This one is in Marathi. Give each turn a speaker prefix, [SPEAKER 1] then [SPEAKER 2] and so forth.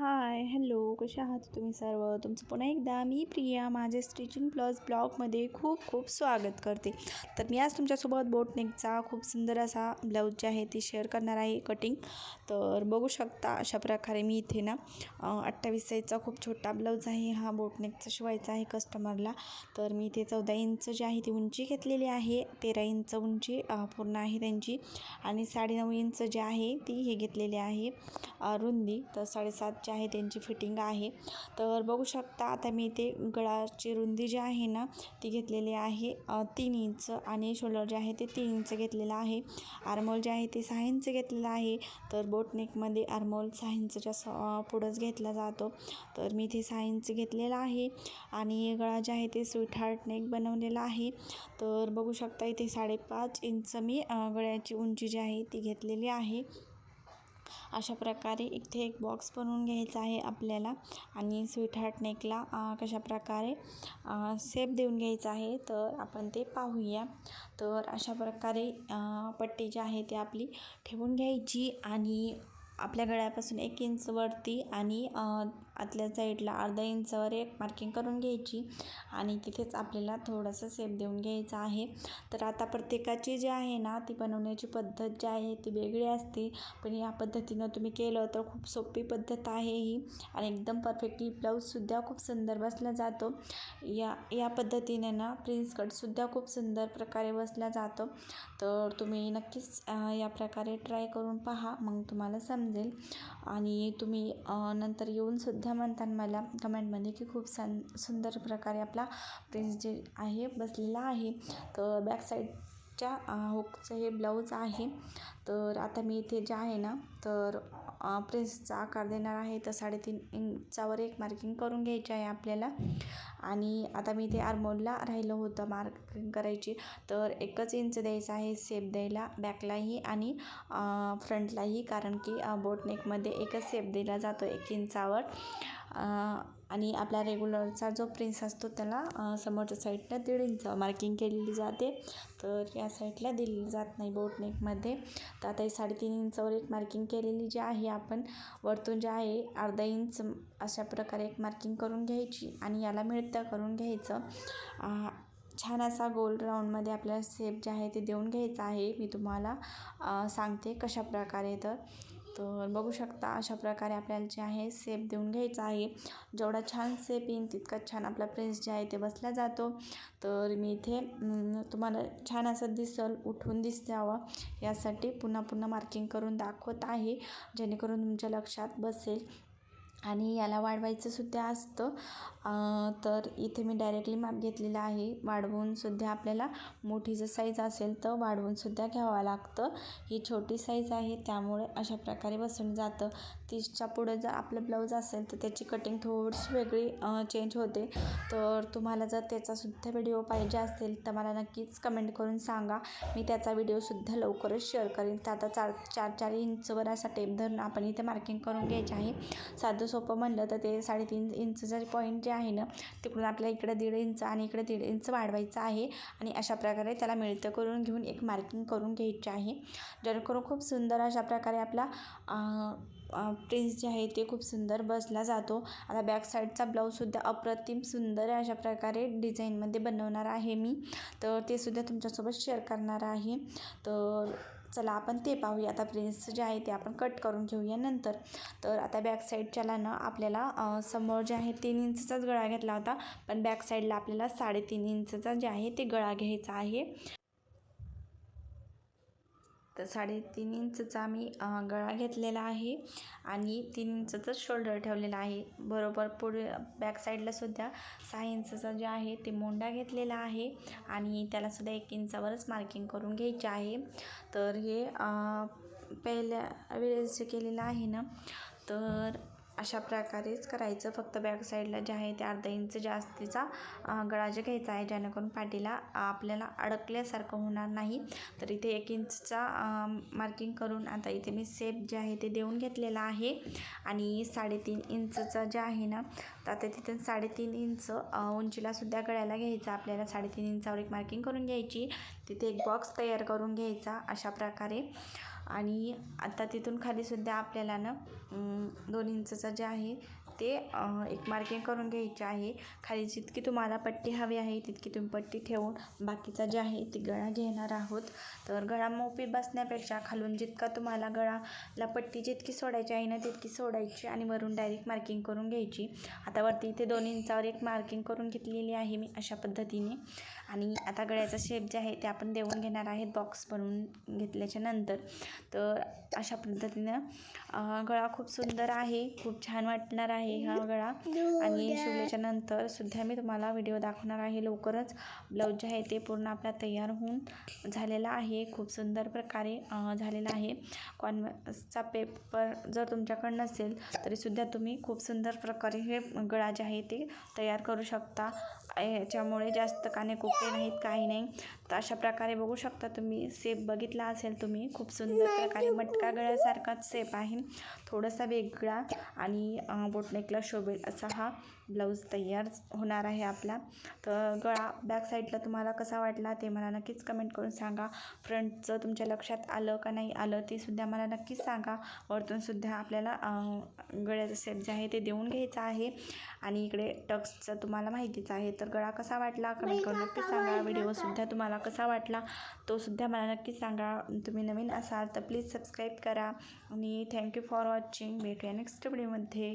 [SPEAKER 1] हाय हॅलो कसे आहात तुम्ही सर्व? तुमचं पुन्हा एकदा मी प्रिया माझे स्टिचिंग प्लस ब्लॉगमध्ये खूप खूप स्वागत करते. तर मी आज तुमच्यासोबत बोटनेकचा खूप सुंदर असा ब्लाऊज जे आहे ती शेअर करणार आहे कटिंग तर बघू शकता अशा प्रकारे मी इथे ना अठ्ठावीस साईजचा खूप छोटा ब्लाऊज आहे. हा बोटनेकचा शिवायचा आहे कस्टमरला तर मी इथे चौदा इंच जी आहे ती उंची घेतलेली आहे. तेरा इंच उंची पूर्ण आहे त्यांची. आणि साडेनऊ इंच जे आहे ती हे घेतलेली आहे रुंदी. तर साडेसात जे आहे त्यांची फिटिंग आहे. तर बघू शकता आता मी इथे गळाची रुंदी जी आहे ना ती घेतलेली आहे तीन इंच आणि शोल्डर जे आहे ते तीन इंच घेतलेलं आहे. आर्मोल जे आहे ते सहा इंच घेतलेलं आहे. तर बोटनेकमध्ये आर्मोल सहा इंचच्या स पुढंच घेतला जातो. तर मी इथे सहा इंच घेतलेला आहे आणि गळा जे आहे ते स्वीट हार्ट नेक बनवलेला आहे. तर बघू शकता इथे साडेपाच इंच मी गळ्याची उंची जी आहे ती घेतलेली आहे. अशा प्रकारे इथे एक बॉक्स बनवून घ्यायचा आहे आपल्याला. आणि स्वीट हार्ट नेकला कशा प्रकारे सेप देऊन घ्यायचा आहे तर आपण ते पाहूया. तर अशा प्रकारे पट्टी जी आहे ती आपली ठेवून घ्यायची आणि आपल्या गळ्यापासून एक इंच वरती आणि आतल्या साईडला अर्धा इंचावर एक मार्किंग करून घ्यायची आणि तिथेच आपल्याला थोडंसं सेप देऊन घ्यायचं आहे. तर आता प्रत्येकाची जी आहे ना ती बनवण्याची पद्धत जी आहे ती वेगळी असते. पण या पद्धतीनं तुम्ही केलं तर खूप सोपी पद्धत आहे ही. आणि एकदम परफेक्टली ब्लाऊजसुद्धा खूप सुंदर बसला जातो. या या पद्धतीने ना प्रिन्स कटसुद्धा खूप सुंदर प्रकारे बसला जातो. तर तुम्ही नक्कीच या प्रकारे ट्राय करून पहा. मग तुम्हाला समजेल. आणि तुम्ही नंतर येऊनसुद्धा म्हणता मला कमेंटमध्ये की खूप सन सुंदर प्रकारे आपला प्रिन्स जे आहे बसलेला आहे. तर बॅक च्या हुकचं हे ब्लाऊज आहे. तर आता मी इथे जे आहे ना तर प्रिन्सचा आकार देणार आहे. तर साडेतीन इंचावर एक मार्किंग करून घ्यायची आहे आपल्याला. आणि आता मी इथे आरमोलला राहिलं होतं मार्किंग करायची. तर एकच इंच द्यायचं आहे सेप द्यायला बॅकलाही आणि फ्रंटलाही कारण की बोटनेकमध्ये एकच सेप दिला जातो एक इंचावर आणि आपला रेग्युलरचा जो प्रिन्स असतो त्याला समोरच्या साईडला दीड इंच मार्किंग केलेली जाते. तर या साईडला दिलेली जात नाही बोटनेकमध्ये तर आता ही साडेतीन इंचावर एक मार्किंग केलेली जी आहे आपण वरतून जे आहे अर्धा इंच अशा प्रकारे एक मार्किंग करून घ्यायची आणि याला मिळतं करून घ्यायचं. छान असा गोल राऊंडमध्ये आपल्याला सेप जे आहे ते देऊन घ्यायचं आहे. मी तुम्हाला सांगते कशा प्रकारे तर. तर बघू शकता अशा प्रकारे आपल्याला जे आहे सेप देऊन घ्यायचा आहे. जेवढा छान सेप येईन तितका छान आपला प्रेस जे आहे ते बसला जातो. तर मी इथे तुम्हाला छान असं दिसल उठून दिसावं यासाठी पुन्हा पुन्हा मार्किंग करून दाखवत आहे. जेणेकरून तुमच्या लक्षात बसेल आणि याला वाढवायचं सुद्धा असतं. तर इथे मी डायरेक्टली माप घेतलेलं आहे. वाढवूनसुद्धा आपल्याला मोठी जर साईज असेल तर वाढवूनसुद्धा घ्यावं लागतं. ही छोटी साईज आहे त्यामुळे अशा प्रकारे बसून जातं. तीसच्या पुढं जर आपलं ब्लाऊज असेल तर त्याची कटिंग थोडीशी वेगळी चेंज होते. तर तुम्हाला जर त्याचासुद्धा व्हिडिओ पाहिजे असेल तर मला नक्कीच कमेंट करून सांगा. मी त्याचा व्हिडिओसुद्धा लवकरच शेअर करेन. तर आता चार चार चार इंचवर असा टेप धरून आपण इथे मार्किंग करून घ्यायचे आहे. साधं सोपं म्हणलं तर ते साडेतीन इंचचं पॉईंट जे आहे ना तिकडून आपल्याला इकडे दीड इंच आणि इकडे दीड इंच वाढवायचं आहे. आणि अशा प्रकारे त्याला मिळतं करून घेऊन एक मार्किंग करून घ्यायची आहे. जेणेकरून खूप सुंदर अशा प्रकारे आपला प्रिन्स जे आहे ते खूप सुंदर बसला जातो. आता बॅक साईडचा ब्लाऊजसुद्धा अप्रतिम सुंदर अशा प्रकारे डिझाईनमध्ये बनवणार आहे मी. तर ते सुद्धा तुमच्यासोबत शेअर करणार आहे. तर चला आपण ते पाहूया. आता प्रिन्स जे आहे ते आपण कट करून घेऊया नंतर. तर आता बॅक साईडच्याला ना आपल्याला समोर जे आहे तीन इंचचाच गळा घेतला होता. पण बॅक साईडला आपल्याला साडेतीन इंचचा जे आहे ते गळा घ्यायचा आहे. तर साडेतीन इंचचा मी गळा घेतलेला आहे. आणि तीन इंचचं शोल्डर ठेवलेला आहे. बरोबर पुढे बॅक साईडला सुद्धा सहा इंचचा जे आहे ते मोंडा घेतलेला आहे. आणि त्यालासुद्धा एक इंचावरच मार्किंग करून घ्यायचे आहे. तर हे पहिल्या वेळेस जे केलेलं आहे ना तर अशा प्रकारेच करायचं. फक्त बॅक साईडला जे आहे ते अर्धा इंच जास्तीचा गळा जे घ्यायचा आहे जेणेकरून पाठीला आपल्याला अडकल्यासारखं होणार नाही. तर इथे एक इंचचा मार्किंग करून आता इथे मी सेप जे आहे ते देऊन घेतलेला आहे. आणि साडेतीन इंचचा जे आहे ना तर आता तिथे साडेतीन इंच उंचीलासुद्धा गळ्याला घ्यायचा. आपल्याला साडेतीन इंचावर एक मार्किंग करून घ्यायची. तिथे एक बॉक्स तयार करून घ्यायचा. अशा प्रकारे. आणि आता तिथून खालीसुद्धा आपल्याला ना दोन इंचचं जे आहे ते एक मार्किंग करून घ्यायचे आहे. खाली जितकी तुम्हाला पट्टी हवी आहे तितकी तुम्ही पट्टी ठेवून बाकीचा जे आहे ती गळा घेणार आहोत. तर गळा मोपी बसण्यापेक्षा खालून जितका तुम्हाला गळाला पट्टी जितकी सोडायची आहे ना तितकी सोडायची आणि वरून डायरेक्ट मार्किंग करून घ्यायची. आता वरती इथे दोन इंचावर एक मार्किंग करून घेतलेली आहे मी अशा पद्धतीने. आणि आता गळ्याचा शेप जे आहे ते आपण देऊन घेणार आहेत बॉक्स बनवून घेतल्याच्या नंतर. तर अशा पद्धतीनं गळा खूप सुंदर आहे खूप छान वाटणार आहे. हा गळा आणि शिवल्याच्या नंतर सुद्धा मी तुम्हाला व्हिडिओ दाखवणार आहे. लवकरच ब्लाऊज जे आहे ते पूर्ण आपला तयार होऊन झालेला आहे. खूप सुंदर प्रकारे झालेला आहे. कॉन्व्हर्सचा पेपर जर तुमच्याकडे नसेल तरीसुद्धा तुम्ही खूप सुंदर प्रकारे हे गळा जे आहे ते तयार करू शकता. याच्यामुळे जास्त काने कोपरे नाहीत काही नाही. तर अशा प्रकारे बघू शकता तुम्ही. सेप बघितला असेल तुम्ही. खूप सुंदर प्रकारे मटका गळ्यासारखाच सेप आहे. थोडासा वेगळा आणि बोटनेकला शोभेल असा हा ब्लाऊज तयार होणार आहे आपला. तर गळा बॅक साईडला तुम्हाला कसा वाटला ते मला नक्कीच कमेंट करून सांगा. फ्रंटचं तुमच्या लक्षात आलं का नाही आलं ते सुद्धा मला नक्कीच सांगा. वरतूनसुद्धा आपल्याला गळ्याचं सेट जे आहे ते देऊन घ्यायचं आहे. आणि इकडे टक्सचं तुम्हाला माहितीच आहे. तर गळा कसा वाटला कमेंट करून नक्कीच सांगा. व्हिडिओसुद्धा तुम्हाला कसा वाटला तो सुद्धा मला नक्कीच सांगा. तुम्ही नवीन असाल तर प्लीज सबस्क्राईब करा. आणि थँक्यू फॉर वॉचिंग भेटूया नेक्स्ट व्हिडिओमध्ये